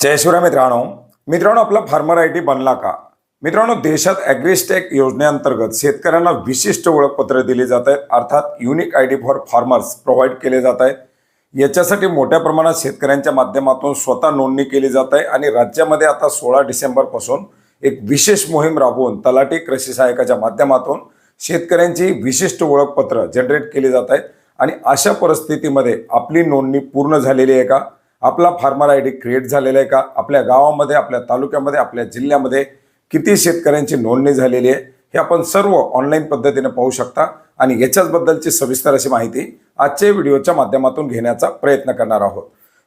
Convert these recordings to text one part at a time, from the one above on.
जय शिवराय मित्रांनो. मित्रांनो आपला फार्मर आय टी बनला का? मित्रांनो देशात ॲग्रिस्टेक योजनेअंतर्गत शेतकऱ्यांना विशिष्ट ओळखपत्र दिली जात आहेत. अर्थात unique I D for farmers provide केले जात आहेत. याच्यासाठी मोठ्या प्रमाणात शेतकऱ्यांच्या माध्यमातून स्वतः नोंदणी केली जात आहे आणि राज्यामध्ये आता सोळा डिसेंबरपासून एक विशेष मोहीम राबवून तलाठी कृषी सहायकाच्या माध्यमातून शेतकऱ्यांची विशिष्ट ओळखपत्र जनरेट केली जात आहेत. आणि अशा परिस्थितीमध्ये आपली नोंदणी पूर्ण झालेली आहे का? आपला फार्मर आय डी क्रिएट झालेला आहे का? आपल्या गावामध्ये आपल्या तालुक्यामध्ये आपल्या जिल्ह्यामध्ये किती शेतकऱ्यांची नोंदणी झालेली आहे? हे आपण सर्व ऑनलाईन पद्धतीने पाहू शकता आणि याच्याचबद्दलची सविस्तर अशी माहिती आजच्या व्हिडिओच्या माध्यमातून घेण्याचा प्रयत्न करणार आहोत.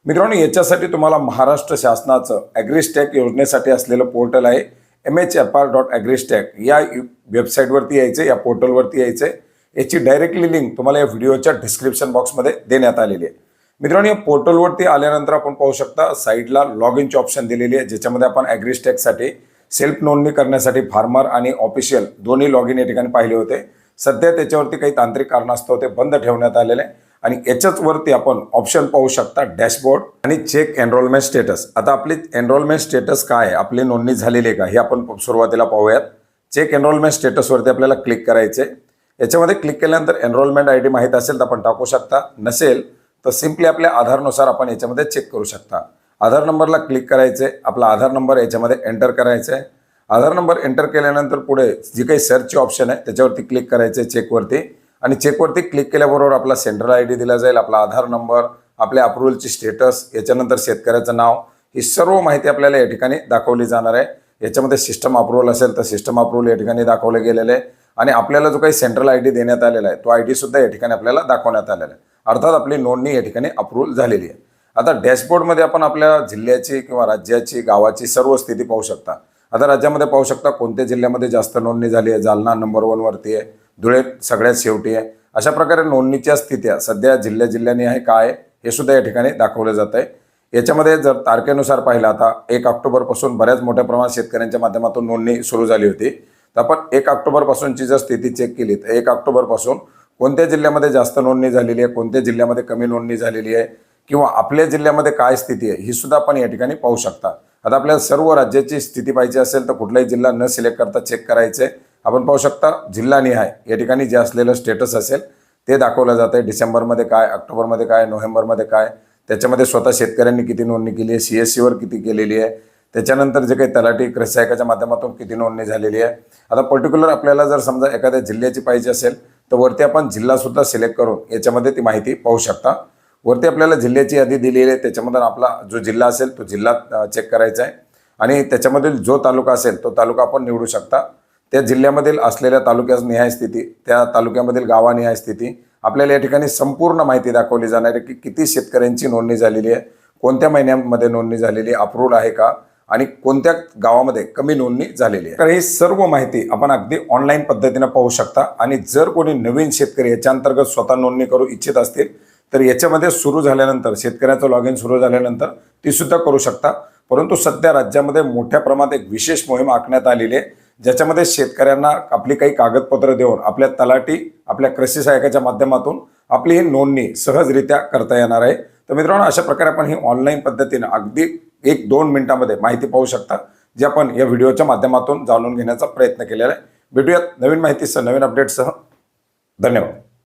मित्रांनो याच्यासाठी तुम्हाला महाराष्ट्र शासनाचं ॲग्रिस्टॅक योजनेसाठी असलेलं पोर्टल आहे. M H F R dot AgriStack या वेबसाईटवरती यायचं या पोर्टलवरती यायचं याची डायरेक्टली लिंक तुम्हाला या व्हिडिओच्या डिस्क्रिप्शन बॉक्समध्ये देण्यात आलेली आहे. मित्रांनो या पोर्टलवरती आल्यानंतर आपण पाहू शकता साईडला लॉग इनचे ऑप्शन दिलेली आहे ज्याच्यामध्ये आपण ॲग्रिस्टॅकसाठी सेल्फ नोंदणी करण्यासाठी फार्मर आणि ऑफिशियल दोन्ही लॉग इन या ठिकाणी पाहिले होते. सध्या त्याच्यावरती काही तांत्रिक कारणास्तव ते बंद ठेवण्यात आलेले आहे. आणि याच्याच वरती आपण ऑप्शन पाहू शकता डॅशबोर्ड आणि चेक एनरोलमेंट स्टेटस आता आपली एनरोलमेंट स्टेटस काय आहे? आपली नोंदणी झालेली आहे का? हे आपण सुरुवातीला पाहूयात. चेक एनरोलमेंट स्टेटसवरती आपल्याला क्लिक करायचे याच्यामध्ये क्लिक केल्यानंतर एनरोलमेंट आय डी माहीत असेल तर आपण टाकू शकता. नसेल तर सिम्पली आपल्या आधारनुसार आपण याच्यामध्ये चेक करू शकता. आधार नंबरला क्लिक करायचे आपला आधार नंबर याच्यामध्ये एंटर करायचा. आहे आधार नंबर एंटर केल्यानंतर पुढे जी काही सर्चची ऑप्शन आहे त्याच्यावरती क्लिक करायचे चेकवरती आणि चेकवरती क्लिक केल्याबरोबर आपला सेंट्रल आय डी दिला जाईल आपला आधार नंबर आपल्या अप्रुव्हलची स्टेटस याच्यानंतर शेतकऱ्याचं नाव ही सर्व माहिती आपल्याला या ठिकाणी दाखवली जाणार आहे. याच्यामध्ये सिस्टम अप्रुव्हल असेल तर सिस्टम अप्रुव्हल या ठिकाणी दाखवले गेलेले आहे. आणि आपल्याला जो काही सेंट्रल आय डी देण्यात आलेला आहे तो आय डी सुद्धा या ठिकाणी आपल्याला दाखवण्यात आलेला आहे. अर्थात आपली नोंदणी या ठिकाणी अप्रूव्हल झालेली आहे. आता डॅशबोर्डमध्ये आपण आपल्या जिल्ह्याची किंवा राज्याची गावाची सर्व स्थिती पाहू शकता. आता राज्यामध्ये पाहू शकता कोणत्या जिल्ह्यामध्ये जास्त नोंदणी झाली आहे? जालना नंबर वनवरती आहे. धुळे सगळ्यात शेवटी आहे. अशा प्रकारे नोंदणीच्या स्थित्या सध्या जिल्ह्या जिल्ह्याने आहे काय हे सुद्धा या ठिकाणी दाखवलं जात आहे. याच्यामध्ये जर तारखेनुसार पाहिलं आता एक ऑक्टोबरपासून बऱ्याच मोठ्या प्रमाणात शेतकऱ्यांच्या माध्यमातून नोंदणी सुरू झाली होती. तर आपण एक ऑक्टोबरपासूनची जर स्थिती चेक केली तर एक ऑक्टोबरपासून कोणत्या जिल्ह्यामध्ये जास्त नोंदणी झालेली आहे कोणत्या जिल्ह्यामध्ये कमी नोंदणी झालेली आहे किंवा आपल्या जिल्ह्यामध्ये काय स्थिती आहे ही सुद्धा आपण या ठिकाणी पाहू शकता. आता आपल्याला सर्व राज्याची स्थिती पाहिजे असेल तर कुठलाही जिल्हा न सिलेक्ट करता चेक करायचे. आपण पाहू शकता जिल्हानिहाय या ठिकाणी जे असलेलं स्टेटस असेल ते दाखवलं जातं आहे डिसेंबरमध्ये काय ऑक्टोबरमध्ये काय नोव्हेंबरमध्ये काय त्याच्यामध्ये स्वतः शेतकऱ्यांनी किती नोंदणी केली आहे सी एस सीवर किती केलेली आहे त्याच्यानंतर जे काही तलाठी कृषी माध्यमातून किती नोंदणी झालेली आहे. आता पर्टिक्युलर आपल्याला जर समजा एखाद्या जिल्ह्याची पाहिजे असेल तर वरती आपण जिल्हासुद्धा सिलेक्ट करून याच्यामध्ये ती माहिती पाहू शकता. वरती आपल्याला जिल्ह्याची यादी दिलेली आहे. त्याच्यामधून आपला जो जिल्हा असेल तो जिल्हा चेक करायचा आहे. आणि त्याच्यामधील जो तालुका असेल तो तालुका आपण निवडू शकता. त्या जिल्ह्यामधील असलेल्या तालुक्यास निहाय स्थिती त्या तालुक्यामधील गावानिहाय स्थिती आपल्याला या ठिकाणी संपूर्ण माहिती दाखवली जाणार आहे की किती शेतकऱ्यांची नोंदणी झालेली आहे कोणत्या महिन्यामध्ये नोंदणी झालेली अप्रूव्ड आहे का? आणि कोणत्या गावामध्ये कमी नोंदणी झालेली आहे. तर ही सर्व माहिती आपण अगदी ऑनलाईन पद्धतीनं पाहू शकता. आणि जर कोणी नवीन शेतकरी याच्या अंतर्गत स्वतः नोंदणी करू इच्छित असतील तर याच्यामध्ये सुरू झाल्यानंतर शेतकऱ्याचं लॉग इन सुरू झाल्यानंतर ती सुद्धा करू शकता. परंतु सध्या राज्यामध्ये मोठ्या प्रमाणात एक विशेष मोहीम आखण्यात आलेली आहे ज्याच्यामध्ये शेतकऱ्यांना आपली काही कागदपत्र देऊन आपल्या तलाटी आपल्या कृषी सहायकाच्या माध्यमातून आपली ही नोंदणी सहजरित्या करता येणार आहे. तर मित्रांनो अशा प्रकारे आपण ही ऑनलाईन पद्धतीनं अगदी एक दोन मिनिटामध्ये माहिती पाहू शकता जे आपण या व्हिडिओच्या माध्यमातून जाणून घेण्याचा प्रयत्न केलेला आहे. भेटूयात नवीन माहितीसह नवीन अपडेटसह धन्यवाद.